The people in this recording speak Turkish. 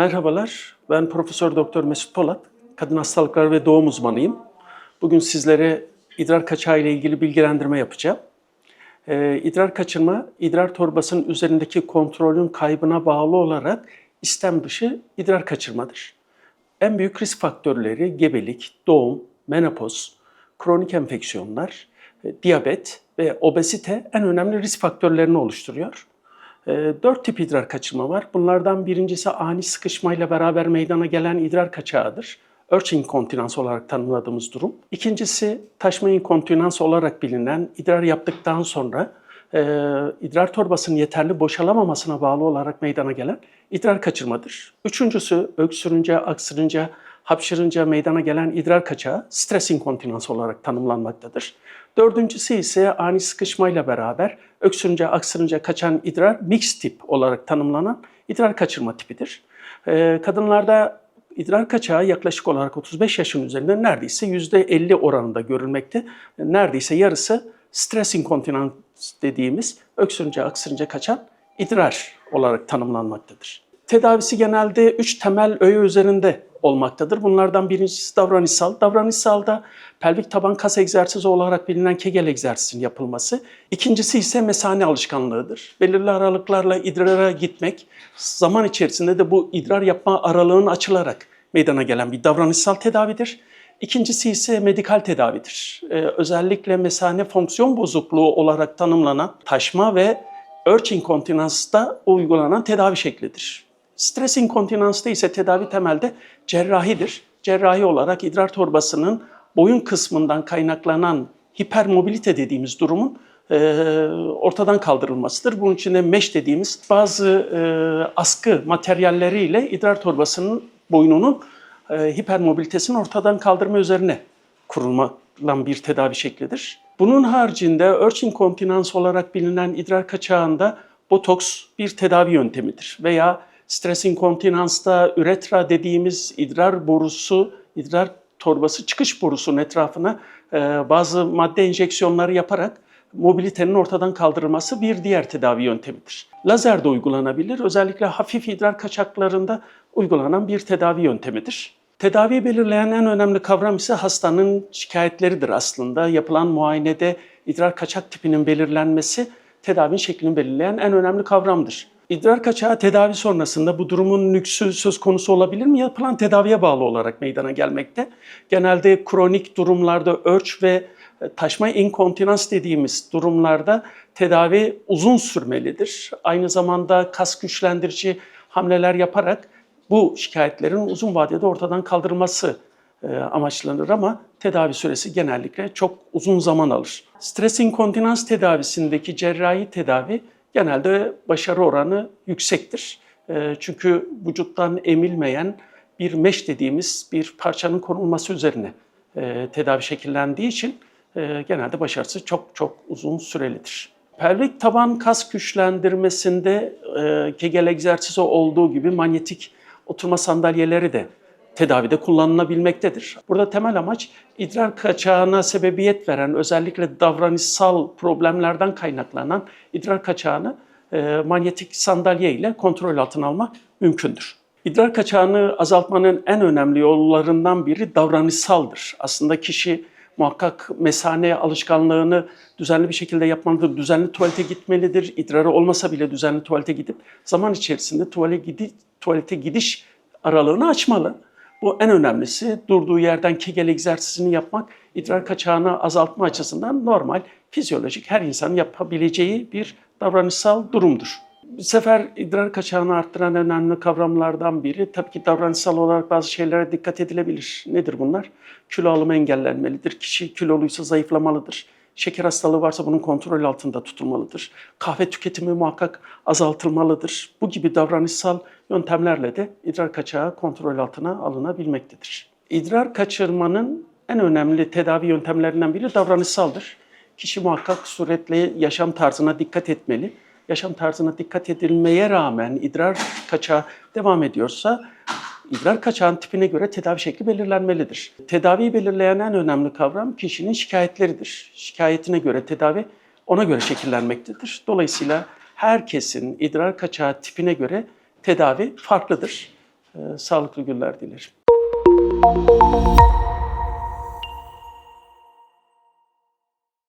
Merhabalar, ben Profesör Doktor Mesut Polat, kadın hastalıkları ve doğum uzmanıyım. Bugün sizlere idrar kaçağı ile ilgili bilgilendirme yapacağım. Ee, idrar kaçırma, idrar torbasının üzerindeki kontrolün kaybına bağlı olarak istem dışı idrar kaçırmadır. En büyük risk faktörleri gebelik, doğum, menopoz, kronik enfeksiyonlar, e, diyabet ve obezite en önemli risk faktörlerini oluşturuyor. E, Dört tip idrar kaçırma var. Bunlardan birincisi ani sıkışmayla beraber meydana gelen idrar kaçağıdır. Urge inkontinans olarak tanımladığımız durum. İkincisi taşma inkontinans olarak bilinen idrar yaptıktan sonra e, idrar torbasının yeterli boşalamamasına bağlı olarak meydana gelen idrar kaçırmadır. Üçüncüsü öksürünce, aksırınca, hapşırınca meydana gelen idrar kaçağı stres inkontinans olarak tanımlanmaktadır. Dördüncüsü ise ani sıkışmayla beraber öksürünce, aksırınca kaçan idrar mix tip olarak tanımlanan idrar kaçırma tipidir. Ee, kadınlarda idrar kaçağı yaklaşık olarak 35 yaşın üzerinde neredeyse %50 oranında görülmekte. Neredeyse yarısı stres inkontinans dediğimiz öksürünce, aksırınca kaçan idrar olarak tanımlanmaktadır. Tedavisi genelde üç temel öğe üzerinde olmaktadır. Bunlardan birincisi davranışsal. Davranışsalda pelvik taban kas egzersizi olarak bilinen Kegel egzersizinin yapılması. İkincisi ise mesane alışkanlığıdır. Belirli aralıklarla idrara gitmek, zaman içerisinde de bu idrar yapma aralığının açılarak meydana gelen bir davranışsal tedavidir. İkincisi ise medikal tedavidir. Ee, özellikle mesane fonksiyon bozukluğu olarak tanımlanan taşma ve urge inkontinansta uygulanan tedavi şeklidir. Stres inkontinansta ise tedavi temelde cerrahidir. Cerrahi olarak idrar torbasının boyun kısmından kaynaklanan hipermobilite dediğimiz durumun e, ortadan kaldırılmasıdır. Bunun için de mesh dediğimiz bazı e, askı materyalleriyle idrar torbasının boynunun e, hipermobilitesini ortadan kaldırma üzerine kurulan bir tedavi şeklidir. Bunun haricinde urge inkontinans olarak bilinen idrar kaçağında botoks bir tedavi yöntemidir veya stres inkontinansta üretra dediğimiz idrar borusu, idrar torbası çıkış borusunun etrafına e, bazı madde enjeksiyonları yaparak mobilitenin ortadan kaldırılması bir diğer tedavi yöntemidir. Lazer de uygulanabilir. Özellikle hafif idrar kaçaklarında uygulanan bir tedavi yöntemidir. Tedaviyi belirleyen en önemli kavram ise hastanın şikayetleridir aslında. Yapılan muayenede idrar kaçak tipinin belirlenmesi tedavinin şeklini belirleyen en önemli kavramdır. İdrar kaçağı tedavi sonrasında bu durumun nüksü söz konusu olabilir mi? Yapılan tedaviye bağlı olarak meydana gelmekte. Genelde kronik durumlarda örç ve taşma inkontinans dediğimiz durumlarda tedavi uzun sürmelidir. Aynı zamanda kas güçlendirici hamleler yaparak bu şikayetlerin uzun vadede ortadan kaldırılması e, amaçlanır ama tedavi süresi genellikle çok uzun zaman alır. Stres inkontinans tedavisindeki cerrahi tedavi genelde başarı oranı yüksektir. E, çünkü vücuttan emilmeyen bir meş dediğimiz bir parçanın konulması üzerine e, tedavi şekillendiği için genelde başarısı çok çok uzun sürelidir. Pelvik taban kas güçlendirmesinde Kegel egzersizi olduğu gibi manyetik oturma sandalyeleri de tedavide kullanılabilmektedir. Burada temel amaç idrar kaçağına sebebiyet veren özellikle davranışsal problemlerden kaynaklanan idrar kaçağını e, manyetik sandalye ile kontrol altına almak mümkündür. İdrar kaçağını azaltmanın en önemli yollarından biri davranışsaldır. Aslında kişi muhakkak mesane alışkanlığını düzenli bir şekilde yapmalıdır. Düzenli tuvalete gitmelidir. İdrarı olmasa bile düzenli tuvalete gidip zaman içerisinde tuvalete, gidi, tuvalete gidiş aralığını açmalı. Bu en önemlisi durduğu yerden kegel egzersizini yapmak idrar kaçağını azaltma açısından normal, fizyolojik her insanın yapabileceği bir davranışsal durumdur. Bir sefer idrar kaçağını arttıran önemli kavramlardan biri tabii ki davranışsal olarak bazı şeylere dikkat edilebilir. Nedir bunlar? Kilo alımı engellenmelidir. Kişi kiloluysa zayıflamalıdır. Şeker hastalığı varsa bunun kontrol altında tutulmalıdır. Kahve tüketimi muhakkak azaltılmalıdır. Bu gibi davranışsal yöntemlerle de idrar kaçağı kontrol altına alınabilmektedir. İdrar kaçırmanın en önemli tedavi yöntemlerinden biri davranışsaldır. Kişi muhakkak suretle yaşam tarzına dikkat etmeli. Yaşam tarzına dikkat edilmeye rağmen idrar kaçağı devam ediyorsa idrar kaçağın tipine göre tedavi şekli belirlenmelidir. Tedaviyi belirleyen en önemli kavram kişinin şikayetleridir. Şikayetine göre tedavi ona göre şekillenmektedir. Dolayısıyla herkesin idrar kaçağı tipine göre tedavi farklıdır. Ee, sağlıklı günler dilerim.